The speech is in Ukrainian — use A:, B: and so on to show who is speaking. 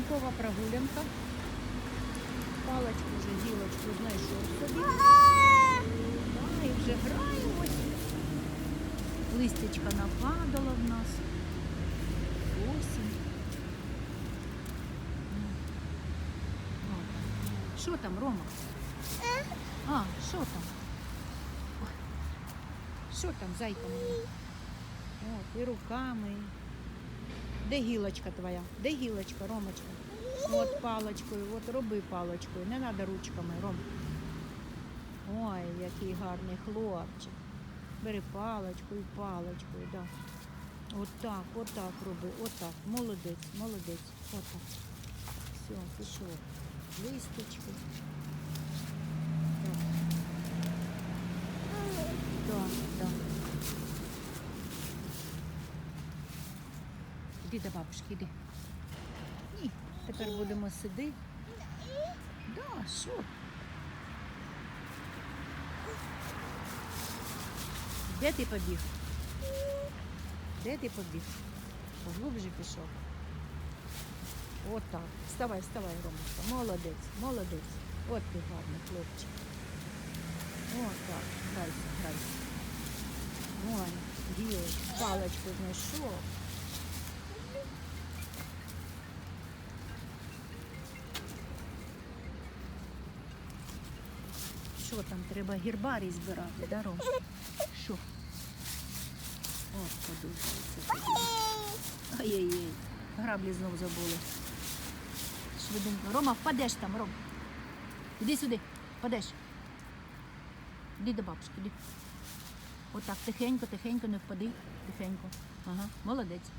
A: ранкова прогулянка. Палочку вже гілочку знайшов собі. Да, і вже граємось. Листячка нападала в нас. Осінь. Що там, Рома? А, що там? Що там, зайка? От, і руками. Де гілочка твоя? Де гілочка, Ромочка? От паличкою, от роби паличкою. Не треба ручками, Ром. Ой, який гарний хлопчик. Бери паличку і паличкою, да. Отак, отак роби, отак. Молодець, молодець. Отак. Все, пішов. Листочки. Так. Да, да. Іди до бабушки, іди. Ні, тепер будемо сидіти. Да, що? Де ти побіг? Де ти побіг? Поглубже пішов. Отак. Вставай, вставай, Ромочка. Молодець, молодець. От ти гарний хлопчик. Отак. Грайся, грайся. Ой, дівчинка, паличку знайшов. Що там, треба гербарій збирати, да, Ром? Що? От подушиться. Ай-яй-яй. Граблі знов забули. Швиденько. Рома, впадеш там, Ром. Іди сюди, впадеш. Іди до бабушки, іди. Отак, тихенько, тихенько, не впади. Тихенько. Ага, молодець.